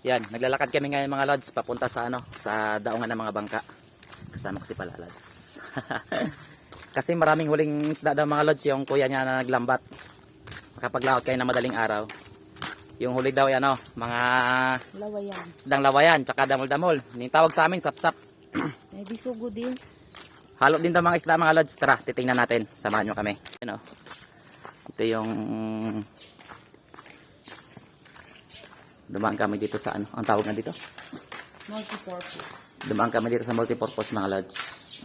Yan, naglalakad kami ngayon mga lods papunta sa ano, sa daungan ng mga bangka. Kasama ko si pala lods. Kasi maraming huling isda daw mga lods yung kuya niya na naglambat. Makapaglakad kayo na madaling araw. Yung huli daw yan, ano, mga Lawayan. isdang lawayan, tsaka damol-damol. Yung tawag sa amin, sap-sap. May bisugo din. Halo din daw mga isda mga lods. Tara, titingnan natin. Samahan nyo kami. Ano? Ito yung dumaan kami dito sa ano, ang tawag nga dito? Multi-purpose. Dumaan kami dito sa multipurpose mga lods.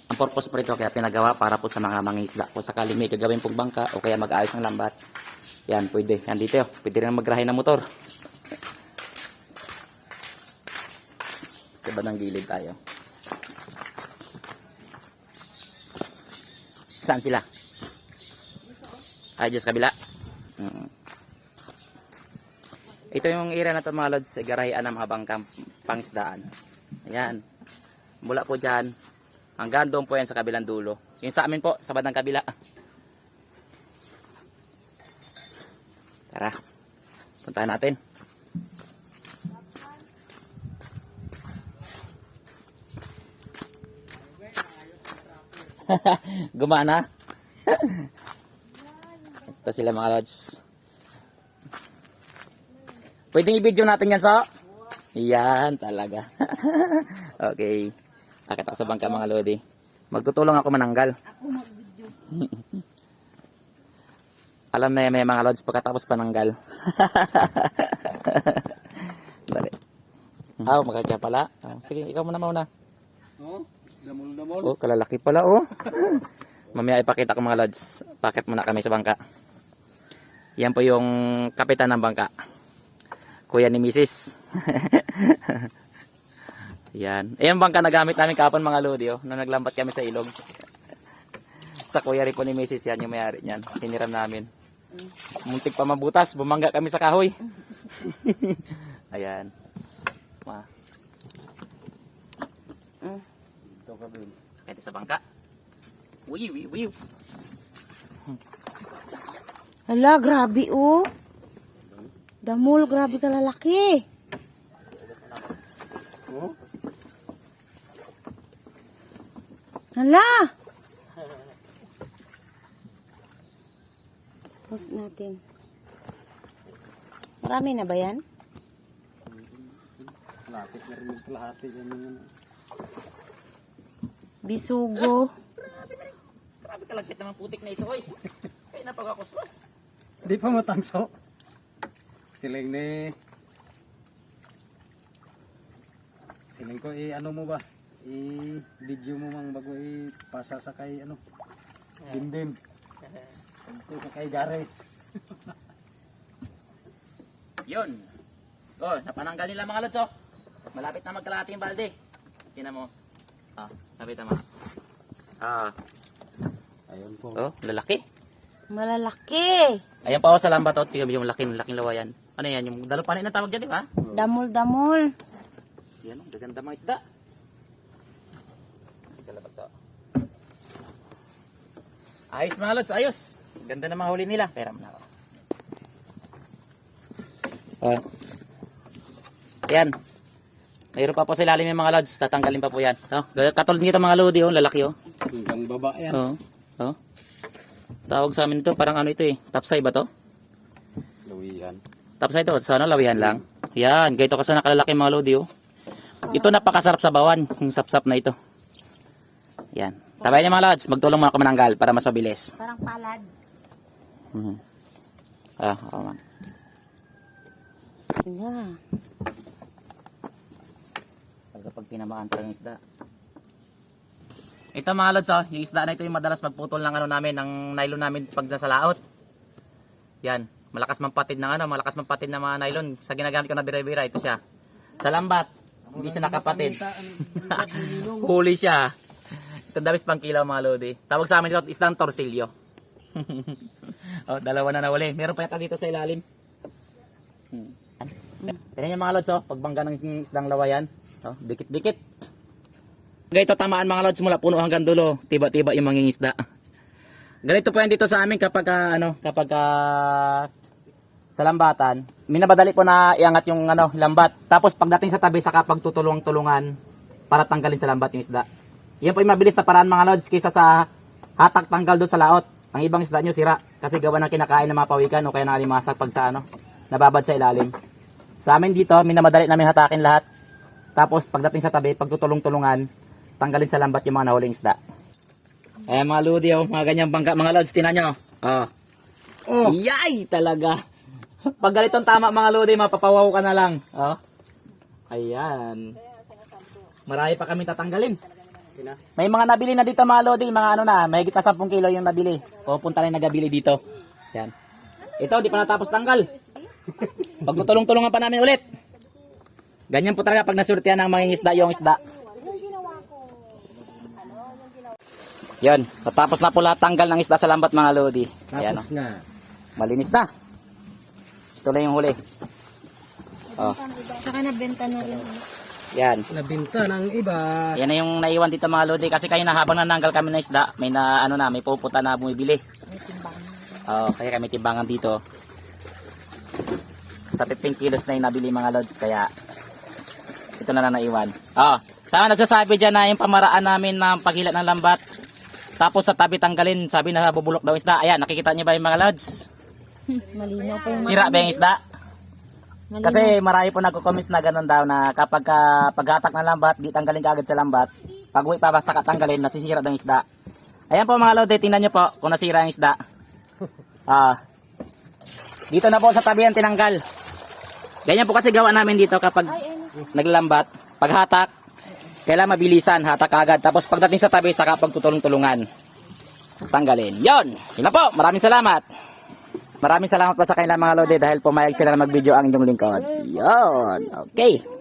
Ang purpose po ito kaya pinagawa para po sa mga mangingisda. Kung sakali may gagawin pong bangka o kaya mag-ayos ng lambat. Yan, pwede. Yan dito. oh. Pwede rin magrahe ng motor. Sa bandang gilid tayo. Saan sila? Ay, Diyos kabila. Mm. Ito yung area na ito mga lods, garahian ng bangkang pangisdaan. Ayan. Mula po dyan, hanggang doon po yan sa kabilang dulo. Yung sa amin po, sa bandang kabila. Tara, puntahan natin. Gumana. Ito sila mga lods. Pwedeng i-video natin yan sa? Yan talaga. okay. Akit ako sa bangka mga lodi. Magtutulong ako mananggal. Ako mag-video. Alam na yan may mga lods pagkatapos pananggal. Dali. Ah, oh, magkakya pala. Oh, sige, ikaw muna mauna. Oh, damol-damol. Oh, kalalaki pala oh. Mamaya ipakita ko mga lods. Pakit muna kami sa bangka. Yan po yung kapitan ng bangka. Kuya ni Mrs. Yan. Ayan bangka na gamit namin kapon mga lodi oh. Nung naglambat kami sa ilog. sa kuya rin po ni Mrs. Yan yung mayari niyan. Hiniram namin. Muntik pa mabutas. Bumangga kami sa kahoy. Ayan. Ma. Ito ka din. Ito sa bangka. Wiw, wiw, wiw. Hala, grabe oh. Damol, grabe ka lalaki. Oh, Hala! Post natin. Marami na ba yan? lapit na rin yung kalahati. Bisugo. Grabe kalagkit naman putik na iso, oy. Kaya napagakuskus. Di pa matangso. Siling ni... Siling ko i ano mo ba? I-video mo mang bago i-pasa sa kay ano? Dimdim. Ito sa kay Gary. Yun. Oh, napananggal nila mga lods, oh. Malapit na magkalahati yung balde. Tingnan mo. Ah, lapit na mga. Ah, Ayun po. oh, lalaki. Malalaki. Ayan pa ako sa lambat, oh. Tingnan mo yung laking, laking lawayan. Ano yan? Yung dalupanin na tawag dyan, di ba? Damol-damol. Yan, oh. Gaganda mga isda. Kalabat to. Ayos mga lods, ayos. Ganda na mga huli nila. Pera mo na ako. Ah. Yan. Mayroon pa po sa ilalim yung mga lods. Tatanggalin pa po yan. Oh, katulad nito mga lodi, oh. Lalaki, oh. Hanggang baba yan. Oh. Oh. Tawag sa amin ito, parang ano ito eh. Tapsay ba to? Luwihan. Tapsay ito, sa ano, lawihan lang. Yan, ganito kasi nakalalaki mga lodi, oh. Ito napakasarap sa bawan, yung sapsap na ito. Yan. Tabay niya mga lods, magtulong mga kamananggal para mas mabilis. Parang palad. Mhm. Ah, ako man. Hala. Pag tinamaan talaga yung isda. Ito mga lods, oh, yung isda na ito yung madalas magputol ng ano namin, ng nylon namin pag nasa laot. Yan, malakas mampatid ng ano, malakas mampatid ng mga nylon. Sa ginagamit ko na bira-bira, ito siya. Sa lambat, hindi siya nakapatid. Huli siya. Ito dabis pang kilaw mga lodi. Tawag sa amin ito, isdang torsilyo. oh, dalawa na nawali. Meron pa yata dito sa ilalim. Hmm. Tignan niyo mga lods, oh, pagbangga ng isdang lawayan. Oh, dikit-dikit. Ganito tamaan mga lods mula puno hanggang dulo. Tiba-tiba yung mangingisda. Ganito po yan dito sa amin kapag ah, ano, kapag ah, sa lambatan, minabadali po na iangat yung ano, lambat. Tapos pagdating sa tabi, saka pagtutulungan-tulungan para tanggalin sa lambat yung isda. Yan po yung mabilis na paraan mga lods kaysa sa hatak tanggal doon sa laot. Ang ibang isda nyo sira kasi gawa ng kinakain ng mga pawikan o kaya ng alimasag pag sa ano, nababad sa ilalim. Sa amin dito, minamadali namin hatakin lahat. Tapos pagdating sa tabi, pagtutulong-tulungan, tanggalin sa lambat yung mga nahuling isda. Eh mga ludi, oh, mga ganyang bangka, mga lods, tinan nyo. Oh. Oh! Yay! Talaga. Pag ganitong tama mga lodi, mapapawaw ka na lang. Oh. Ayan. Marami pa kami tatanggalin. May mga nabili na dito mga lodi, mga ano na, may higit na 10 kilo yung nabili. Pupunta na yung nagabili dito. Yan. Ito, di pa natapos tanggal. Pagtutulong-tulungan pa namin ulit. Ganyan po talaga pag nasurtihan ng mga isda yung isda. Yan, natapos na po lahat tanggal ng isda sa lambat mga lodi. Ayan, Tapos na. Malinis na. Ito na yung huli. Oh, Saka nabenta na rin. yan. Nabinta ng iba. Yan na yung naiwan dito mga lodi kasi kayo na habang nananggal kami ng isda, may na ano na, may puputa na bumibili. Oo, kaya kami timbangan dito. Sa 15 kilos na yung nabili mga lods kaya ito na lang naiwan. Oh, sana nagsasabi dyan na yung pamaraan namin ng paghila ng lambat. Tapos sa tabi tanggalin, sabi na bubulok daw isda. Ayan, nakikita niyo ba yung mga lods? Malinaw pa yung Sira ba yung isda? Malinaw. Kasi marami po nagko-comments na ganun daw na kapag ka, paghatak ng lambat, di tanggalin ka agad sa lambat. Pag uwi pa basta katanggalin, nasisira daw yung isda. Ayan po mga lodi, tingnan nyo po kung nasira yung isda. Ah. dito na po sa tabi ang tinanggal. Ganyan po kasi gawa namin dito kapag naglambat, paghatak, kailangan mabilisan, hatak agad. Tapos pagdating sa tabi, saka pagtutulong-tulungan. Tanggalin. Yon. Yun na po. Maraming salamat. Maraming salamat pa sa kanilang mga lodi dahil pumayag sila na mag-video ang inyong lingkod. Yon. Okay.